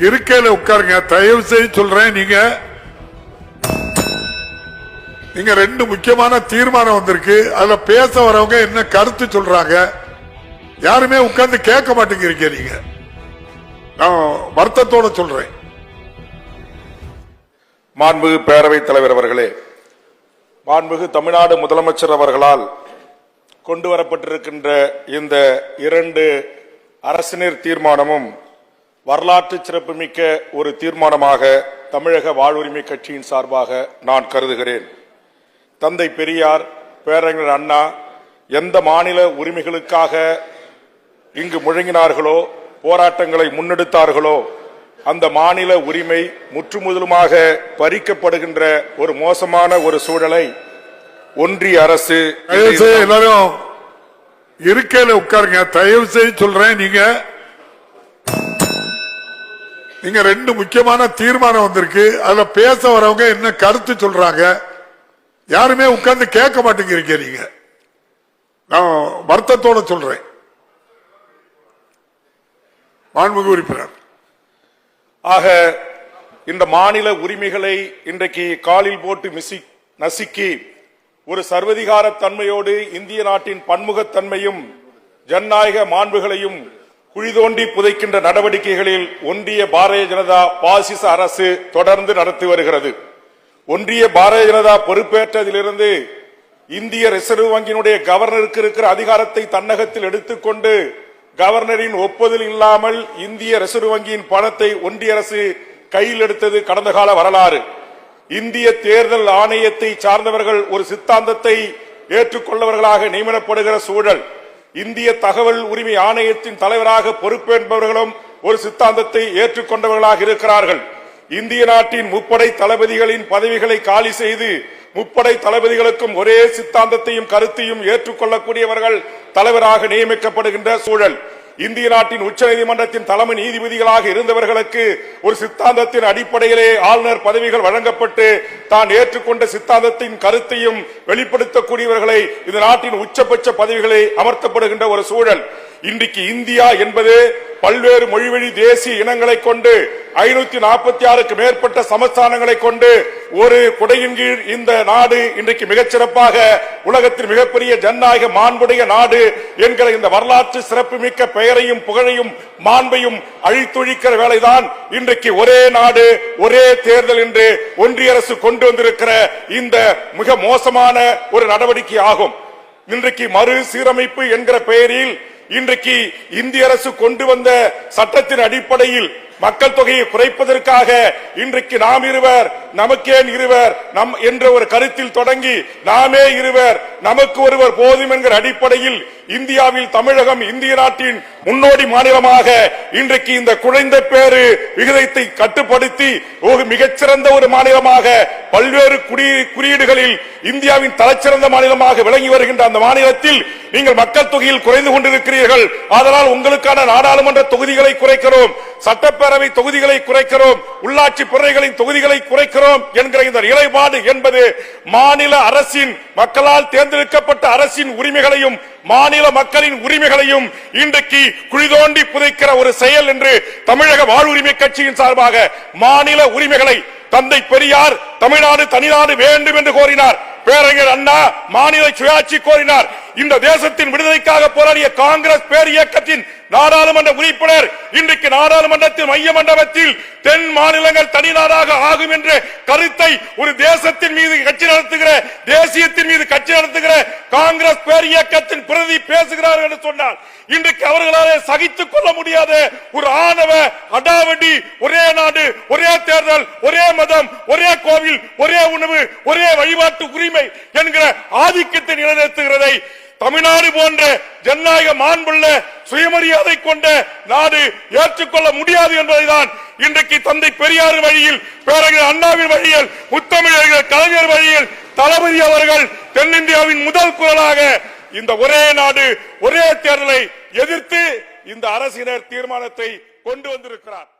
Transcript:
இருக்கையில உட்காருங்க. தயவு செய்து சொல்றேன் நீங்க. இங்க ரெண்டு முக்கியமான தீர்மானம் வந்திருக்கு. அதுல பேச வரவங்க என்ன கருத்து சொல்றாங்க? யாருமே உட்கார்ந்து கேட்க மாட்டேங்கிறீங்க நீங்க. நான் வருத்தத்தோட சொல்றேன். மாண்புகு பேரவைத் தலைவர் அவர்களே மாண்புகு தமிழ்நாடு முதலமைச்சர் அவர்களால் கொண்டு வரப்பட்டிருக்கின்ற இந்த இரண்டு அரசினர் தீர்மானமும் வரலாற்று சிறப்புமிக்க ஒரு தீர்மானமாக தமிழக வாழ்வுரிமை கட்சியின் சார்பாக நான் கருதுகிறேன். தந்தை பெரியார் பேரறிஞர் அண்ணா எந்த மாநில உரிமைகளுக்காக இங்கு முழங்கினார்களோ போராட்டங்களை முன்னெடுத்தார்களோ அந்த மாநில உரிமை முற்றுமுதலுமாக பறிக்கப்படுகின்ற ஒரு மோசமான ஒரு சூழலை ஒன்றிய அரசு எல்லாரும் இருக்கையில உட்காருங்க. தயவு செய்து சொல்றேன் நீங்க. இங்க ரெண்டு முக்கியமான தீர்மானம் வந்திருக்கு. அதுல பேச வரவங்க என்ன கருத்து சொல்றாங்க? யாருமே உட்கார்ந்து கேட்க மாட்டேங்கிறீங்க நீங்க. நான் வருத்தத்தோட சொல்றேன். மாண்புமிகு உறுப்பினர். ஆக இந்த மாநில உரிமைகளை இன்றைக்கு காலில் போட்டு மிசி நசுக்கி ஒரு சர்வதிகார தன்மையோடு இந்திய நாட்டின் பன்முகத்தன்மையும் ஜனநாயக மாண்புகளையும் குழி தோண்டி புதைக்கின்ற நடவடிக்கைகளில் ஒன்றிய பாரதிய ஜனதா பாசிச அரசு தொடர்ந்து நடத்தி வருகிறது. ஒன்றிய பாரதிய ஜனதா பொறுப்பேற்றதிலிருந்து இந்திய ரிசர்வ் வங்கியினுடைய கவர்னருக்கு இருக்கிற அதிகாரத்தை தன்னகத்தில் எடுத்துக்கொண்டு கவர்னரின் ஒப்புதல் இல்லாமல் இந்திய ரிசர்வ் வங்கியின் பணத்தை ஒன்றிய அரசு கையில் எடுத்தது கடந்த கால வரலாறு. இந்திய தேர்தல் ஆணையத்தை சார்ந்தவர்கள் ஒரு சித்தாந்தத்தை ஏற்றுக்கொள்ளவர்களாக நியமனப்படுகிற சூழல். இந்திய தகவல் உரிமை ஆணையத்தின் தலைவராக பொறுப்பேற்பவர்களும் ஒரு சித்தாந்தத்தை ஏற்றுக்கொண்டவர்களாக இருக்கிறார்கள். இந்திய நாட்டின் முப்படை தளபதிகளின் பதவிகளை காலி செய்து முப்படை தளபதிகளுக்கும் ஒரே சித்தாந்தத்தையும் கருத்தையும் ஏற்றுக்கொள்ளக்கூடியவர்கள் தலைவராக நியமிக்கப்படுகின்ற சூழல். இந்திய நாட்டின் உச்சநீதிமன்றத்தின் தலைமை நீதிபதிகளாக இருந்தவர்களுக்கு ஒரு சித்தாந்தத்தின் அடிப்படையிலே ஆளுநர் பதவிகள் வழங்கப்பட்டு தான் ஏற்றுக்கொண்ட சித்தாந்தத்தின் கருத்தையும் வெளிப்படுத்தக்கூடியவர்களை இந்த நாட்டின் உச்சபட்ச பதவிகளை அமர்த்தப்படுகின்ற ஒரு சூழல். இன்றைக்கு இந்தியா என்பது பல்வேறு மொழிவழி தேசிய இனங்களை கொண்டு ஐநூத்தி நாற்பத்தி ஆறுக்கு மேற்பட்ட சமஸ்தானங்களை கொண்டு ஒரு குடையின் கீழ் இந்த நாடு இன்றைக்கு மிகச்சிறப்பாக உலகத்தில் மிகப்பெரிய ஜனநாயக மாண்புடைய நாடு என்கிற இந்த வரலாற்று சிறப்புமிக்க பெயரையும் புகழையும் மாண்பையும் அழித்தொழிக்கிற வேலைதான் இன்றைக்கு ஒரே நாடு ஒரே தேர்தல் என்று ஒன்றிய அரசு கொண்டு வந்திருக்கிற இந்த மிக மோசமான ஒரு நடவடிக்கை ஆகும் இன்றைக்கு மறு சீரமைப்பு என்கிற பெயரில் இன்றைக்கு இந்திய அரசு கொண்டு வந்த சட்டத்தின் அடிப்படையில் மக்கள் தொகையை குறைப்பதற்காக இன்றைக்கு நாம் இருவர் நமக்கேன் இருவர் நம் என்ற ஒரு கருத்தில் தொடங்கி நாமே இருவர் நமக்கு ஒருவர் போதும் என்கிற அடிப்படையில் இந்தியாவில் தமிழகம் இந்திய நாட்டின் முன்னோடி மாநிலமாக இன்றைக்கு இந்த குறைந்த பேரு விகிதத்தை கட்டுப்படுத்தி ஒரு மிகச்சிறந்த ஒரு மாநிலமாக பல்வேறு குடி- குறியீடுகளில் இந்தியாவின் தலைச்சிறந்த மாநிலமாக விளங்கி வருகின்ற அந்த மாநிலத்தில் நீங்கள் மக்கள் தொகையில் குறைந்து கொண்டிருக்கிறீர்கள். அதனால் உங்களுக்கான நாடாளுமன்ற தொகுதிகளை குறைக்கிறோம். சட்டப்பேரவை சட்டப்பேரவை தொகுதிகளை குறைக்கிறோம் உள்ளாட்சி பிறைகளின் தொகுதிகளை குறைக்கிறோம் என்கிற இந்த நிலைப்பாடு என்பது மாநில அரசின் மக்களால் தேர்ந்தெடுக்கப்பட்ட அரசின் உரிமைகளையும் மாநில மக்களின் உரிமைகளையும் இன்றைக்கு குழிதோண்டி புதைக்கிற ஒரு செயல் என்று தமிழக வாழ்வுரிமை கட்சியின் சார்பாக மாநில உரிமைகளை தந்தை பெரியார் தமிழ்நாடு தனிநாடு வேண்டும் என்று கோரினார். பேரறிஞர் அண்ணா மாநில சுயாட்சி கோரினார். இந்த தேசத்தின் விடுதலைக்காக போராடிய காங்கிரஸ் பேர் இயக்கத்தின் நாடாளுமன்ற உறுப்பினர் இன்றைக்கு நாடாளுமன்றத்தின் மைய மண்டபத்தில் தென் மாநிலங்கள் தனிநாடாக ஆகும் என்ற கருத்தை ஒரு தேசத்தின் மீது கட்சி நடத்துகிற தேசியத்தின் மீது கட்சி நடத்துகிற காங்கிரஸ் பேர் இயக்கத்தின் பிரதி பேசுகிறார்கள் என்று சொன்னார் இன்றைக்கு அவர்களாலே சகித்துக் கொள்ள முடியாத ஒரு ஆணவ அடாவடி ஒரே நாடு ஒரே தேர்தல் ஒரே மதம் ஒரே கோவில் ஒரே உணவு ஒரே வழிபாட்டு உரிமை என்கிற ஆதிக்கத்தை நிலைநிறுத்துகிறதை தமிழ்நாடு போன்ற ஜனநாயக மாண்புள்ள சுயமரியாதை கொண்ட நாடு ஏற்றுக்கொள்ள முடியாது என்பதைதான் இன்றைக்கு தந்தை பெரியார் வழியில் பேரறிஞர் அண்ணாவின் வழியில் முத்தமிழர்கள் கலைஞர் வழியில் தளபதி அவர்கள் தென்னிந்தியாவின் முதல் குரலாக இந்த ஒரே நாடு ஒரே தேர்தலை எதிர்த்து இந்த அரசினர் தீர்மானத்தை கொண்டு வந்திருக்கிறார்.